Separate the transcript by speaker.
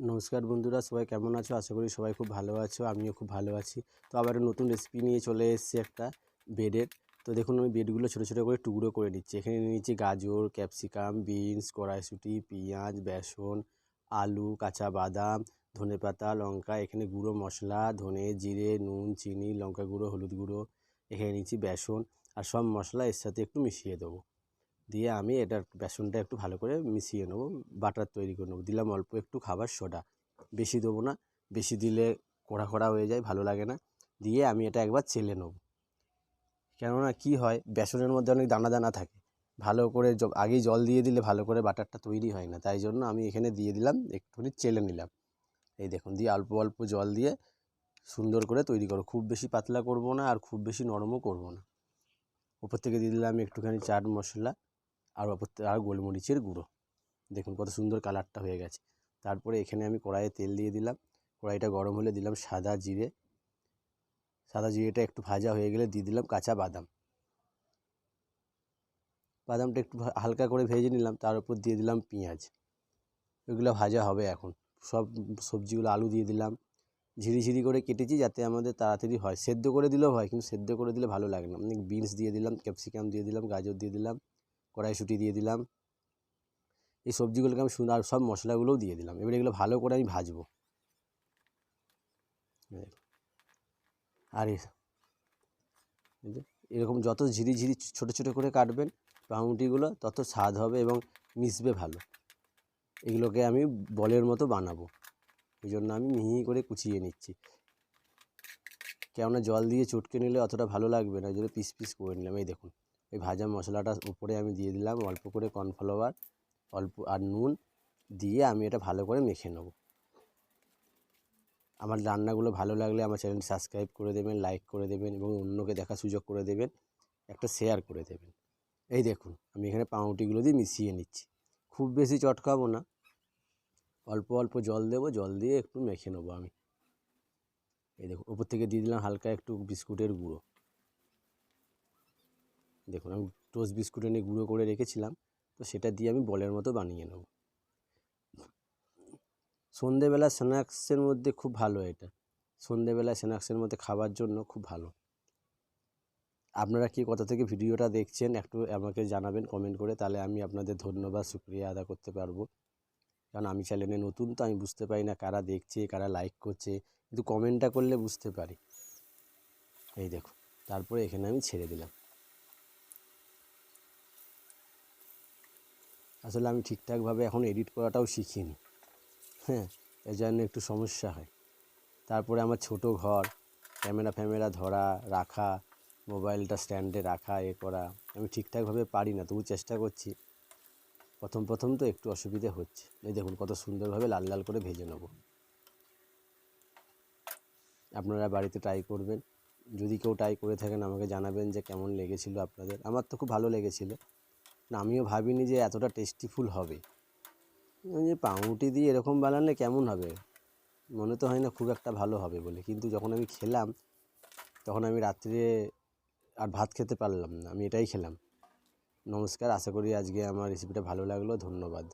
Speaker 1: নমস্কার বন্ধুরা, সবাই কেমন আছো? আশা করি সবাই খুব ভালো আছো, আমিও খুব ভালো আছি। তো আবার নতুন রেসিপি নিয়ে চলে এসেছি একটা বেডের তো দেখুন, আমি বেডগুলো ছোটো ছোটো করে টুকরো করে নিচ্ছি। এখানে নিয়েছি গাজর ক্যাপসিকাম বিনস কড়াইশুঁটি, পেঁয়াজ, বেসন, আলু, কাঁচা বাদাম ধনেপাতা লঙ্কা, এখানে গুঁড়ো মশলা, ধনে জিরে, নুন, চিনি, লঙ্কা গুঁড়ো, হলুদ গুঁড়ো। এখানে নিয়েছি বেসন। আর সব মশলা এর সাথে একটু মিশিয়ে দেবো। দিয়ে আমি এটার বেসনটা একটু ভালো করে মিশিয়ে নেব, বাটার তৈরি করে নেব। দিলাম অল্প একটু খাবার সোডা, বেশি দেবো না, বেশি দিলে কড়া কড়া হয়ে যায়, ভালো লাগে না। দিয়ে আমি এটা একবার চেলে নেব। কেননা কি হয়, বেসনের মধ্যে অনেক দানা দানা থাকে, ভালো করে আগেই জল দিয়ে দিলে ভালো করে বাটারটা তৈরি হয় না। তাই জন্য আমি এখানে দিয়ে দিলাম, একটুখানি চেলে নিলাম। এই দেখুন, দিয়ে অল্প অল্প জল দিয়ে সুন্দর করে তৈরি করো। খুব বেশি পাতলা করব না আর খুব বেশি নরমও করব না। উপর থেকে দিয়ে দিলাম একটুখানি চাট মশলা। আর ওপর আর গোলমরিচের গুঁড়ো। দেখুন কত সুন্দর কালারটা হয়ে গেছে। তারপরে এখানে আমি কড়াইয়ে তেল দিয়ে দিলাম। কড়াইটা গরম হলে দিলাম সাদা জিরে। সাদা জিরেটা একটু ভাজা হয়ে গেলে দিয়ে দিলাম কাঁচা বাদাম। বাদামটা একটু হালকা করে ভেজে নিলাম, তার উপর দিয়ে দিলাম পেঁয়াজ। এগুলো ভাজা হবে এখন। সব সবজিগুলো আলু দিয়ে দিলাম। ঝিরিঝিরি করে কেটেছি যাতে আমাদের তাড়াতাড়ি হয়। সেদ্ধ করে দিলেও হয়, কিন্তু সেদ্ধ করে দিলে ভালো লাগে না। অনেক বিনস দিয়ে দিলাম, ক্যাপসিকাম দিয়ে দিলাম, গাজর দিয়ে দিলাম। কড়াইশুঁটি দিয়ে দিলাম। এই সবজিগুলোকে আমি সুন্দর আর সব মশলাগুলোও দিয়ে দিলাম। এবার এগুলো ভালো করে আমি ভাজবো। আর এরকম যত ঝিরি ঝিরি ছোটো ছোটো করে কাটবেন, পাউরুটিগুলো তত স্বাদ হবে এবং মিশবে ভালো। এগুলোকে আমি বলের মতো বানাবো। এই জন্য আমি মিহি করে কুচিয়ে নিচ্ছি। কেননা জল দিয়ে চটকে নিলে অতটা ভালো লাগবে না। ওই জন্য পিস পিস করে নিলাম। এই দেখুন। ওই ভাজা মশলাটা উপরে আমি দিয়ে দিলাম অল্প করে কর্নফ্লাওয়ার, অল্প আর নুন দিয়ে আমি এটা ভালো করে মেখে নেব। আমার রান্নাগুলো ভালো লাগলে আমার চ্যানেলটি সাবস্ক্রাইব করে দেবেন, লাইক করে দেবেন এবং অন্যকে দেখার সুযোগ করে দেবেন, একটা শেয়ার করে দেবেন। এই দেখুন, আমি এখানে পাউরুটিগুলো দিয়ে মিশিয়ে নিচ্ছি। খুব বেশি চটকাবো না। অল্প অল্প জল দেবো, জল দিয়ে একটু মেখে নেব আমি। এই দেখুন, উপর থেকে দিয়ে দিলাম হালকা একটু বিস্কুটের গুঁড়ো। দেখুন, আমি টোস্ট বিস্কুট এনে গুঁড়ো করে রেখেছিলাম, তো সেটা দিয়ে আমি বলের মতো বানিয়ে নেব। সন্ধেবেলা স্ন্যাক্সের মধ্যে খুব ভালো এটা। সন্ধেবেলা স্ন্যাক্সের মধ্যে খাবার জন্য খুব ভালো। আপনারা কি কোথা থেকে ভিডিওটা দেখছেন, একটু আমাকে জানাবেন কমেন্ট করে, তাহলে আমি আপনাদের ধন্যবাদ, শুক্রিয়া আদা করতে পারব। কারণ আমি চ্যানেলে নতুন, তো আমি বুঝতে পারি না কারা দেখছে, কারা লাইক করছে, কিন্তু কমেন্টটা করলে বুঝতে পারি। এই দেখো তারপরে এখানে আমি ছেড়ে দিলাম। আসলে আমি ঠিকঠাকভাবে এখন এডিট করাটাও শিখিনি। হ্যাঁ এই জন্য একটু সমস্যা হয়। তারপরে আমার ছোট ঘর, ক্যামেরা ফ্যামেরা ধরা, রাখা, মোবাইলটা স্ট্যান্ডে রাখা, এ করা, আমি ঠিকঠাকভাবে পারি না, তবু চেষ্টা করছি। প্রথম প্রথম তো একটু অসুবিধে হচ্ছে। এই দেখুন, কত সুন্দরভাবে লাল লাল করে ভেজে নেব। আপনারা বাড়িতে ট্রাই করবেন। যদি কেউ ট্রাই করে থাকেন, আমাকে জানাবেন যে কেমন লেগেছিল আপনাদের। আমার তো খুব ভালো লেগেছিল। আমিও ভাবিনি যে এতটা টেস্টিফুল হবে। যে পাউরুটি দিয়ে এরকম বানালে কেমন হবে? মনে তো হয় না খুব একটা ভালো হবে বলে। কিন্তু যখন আমি খেলাম, তখন আমি রাত্রে আর ভাত খেতে পারলাম না। আমি এটাই খেলাম। নমস্কার, আশা করি আজকে আমার রেসিপিটা ভালো লাগল। ধন্যবাদ।